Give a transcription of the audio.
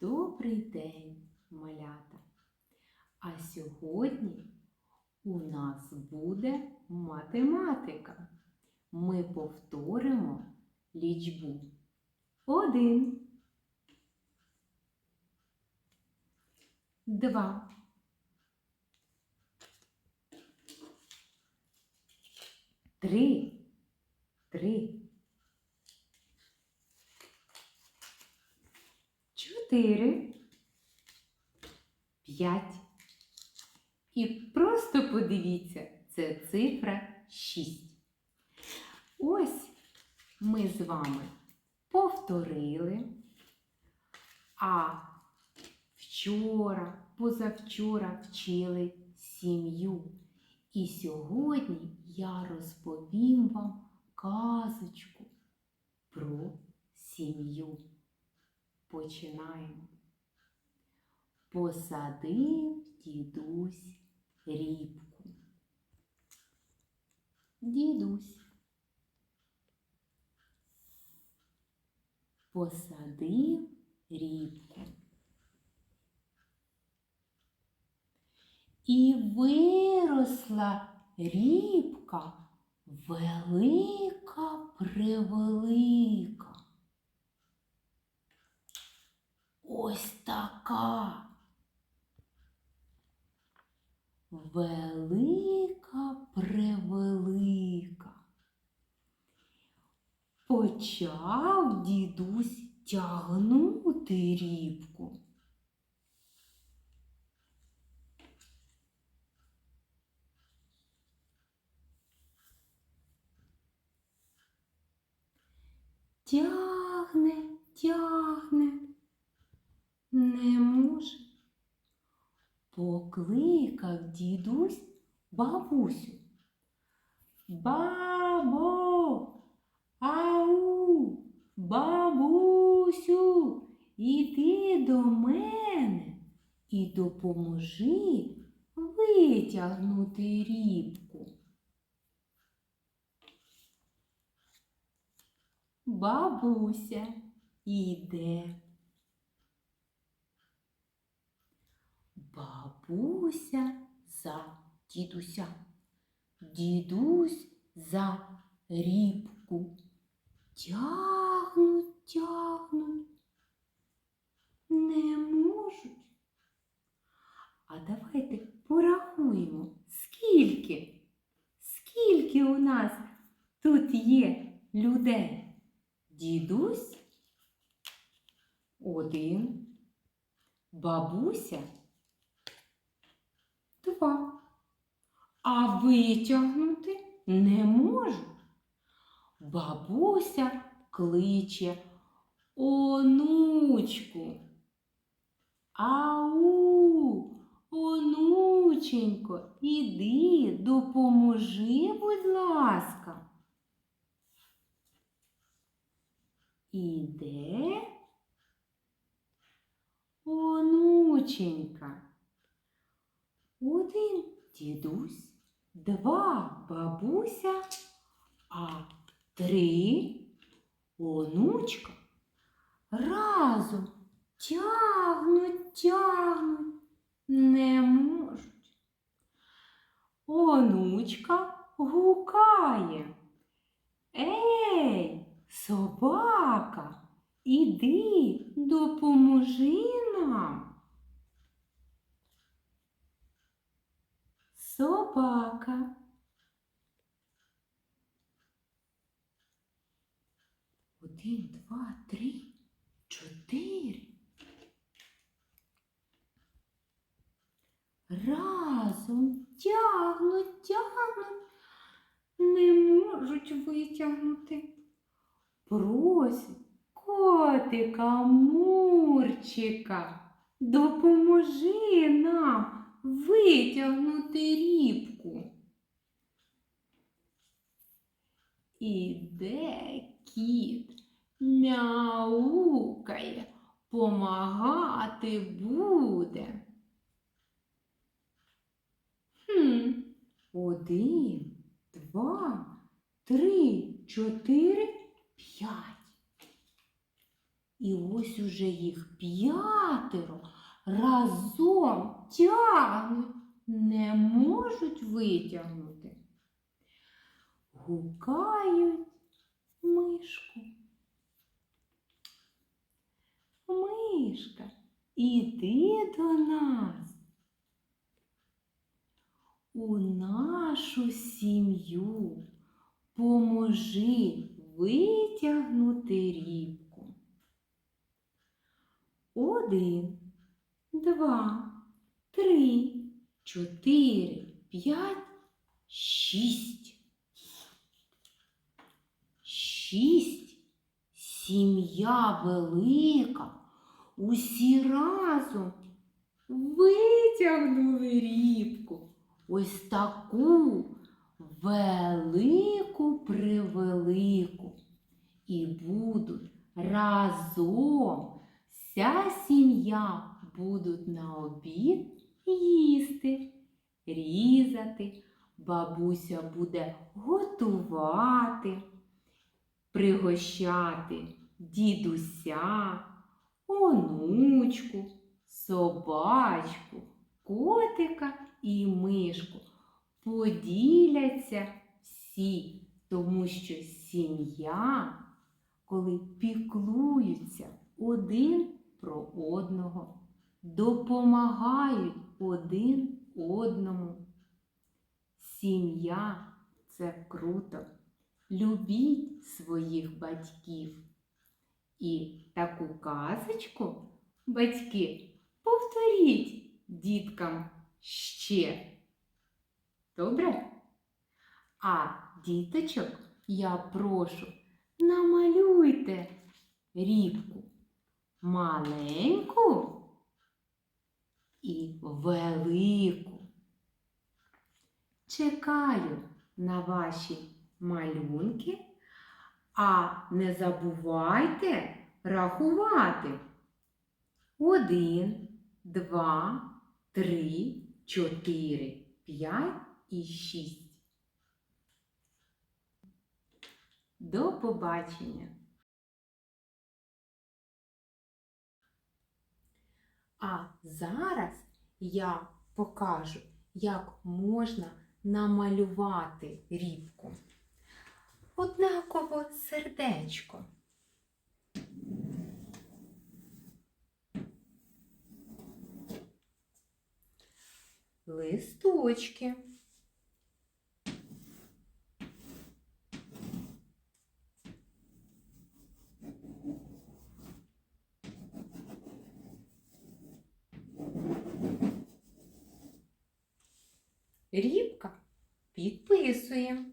Добрий день, малята! А сьогодні у нас буде математика. Ми повторимо лічбу. Один. Два. Три. Три. Чотири. П'ять. І просто подивіться, це цифра шість. Ось ми з вами повторили. А вчора, позавчора вчили сім'ю. І сьогодні я розповім вам казочку про сім'ю. Починаємо. Посадив дідусь рібку. Дідусь. Посадив рібку. І виросла рібка велика превелика. Ось така. Велика превелика. Почав дідусь тягнути рібку. Тягне, тягне, не може. Покликав дідусь бабусю. Бабо, ау, бабусю, іди до мене і допоможи витягнути рібку. Бабуся іде. Бабуся за дідуся, дідусь за рібку. Тягнуть, тягнуть, не можуть. А давайте порахуємо, скільки, скільки у нас тут є людей. Дідусь один, бабуся два. А витягнути не можуть. Бабуся кличе онучку. Ау, онученько, іди, допоможи, будь ласка. Іде онученька. Один дідусь, два бабуся, а три онучка разом тягнуть, тягнуть, не можуть. Онучка гукає. Ей, собака, іди, допоможи нам. Собака. Один, два, три, чотири. Разом тягнуть, тягнуть, не можуть витягнути. Просять котика Мурчика, допоможи нам витягнути рібку. Іде кіт, мяукає, помагати буде. Хм, один, два, три, чотири, п'ять. І ось уже їх п'ятеро разом тягнуть, не можуть витягнути. Гукають мишку. Мишка, іди до нас. У нашу сім'ю поможи витягнути рібку. Один, два, три, чотири, п'ять, шість. Шість. Сім'я велика. Усі разом витягнули рібку. Ось таку велику превелику. І будуть разом вся сім'я будуть на обід їсти, різати. Бабуся буде готувати, пригощати дідуся, онучку, собачку, котика і мишку. Поділяться всі, тому що сім'я, коли піклуються один про одного, допомагають один одному. Сім'я це круто. Любіть своїх батьків. І таку казочку, батьки, повторіть діткам ще. Добре? А діточок я прошу, намалюйте рібку маленьку і велику. Чекаю на ваші малюнки, а не забувайте рахувати. Один, два, три, чотири, п'ять і шість. До побачення! А зараз я покажу, як можна намалювати рібку. Однаково сердечко. Листочки. Рібка підписує.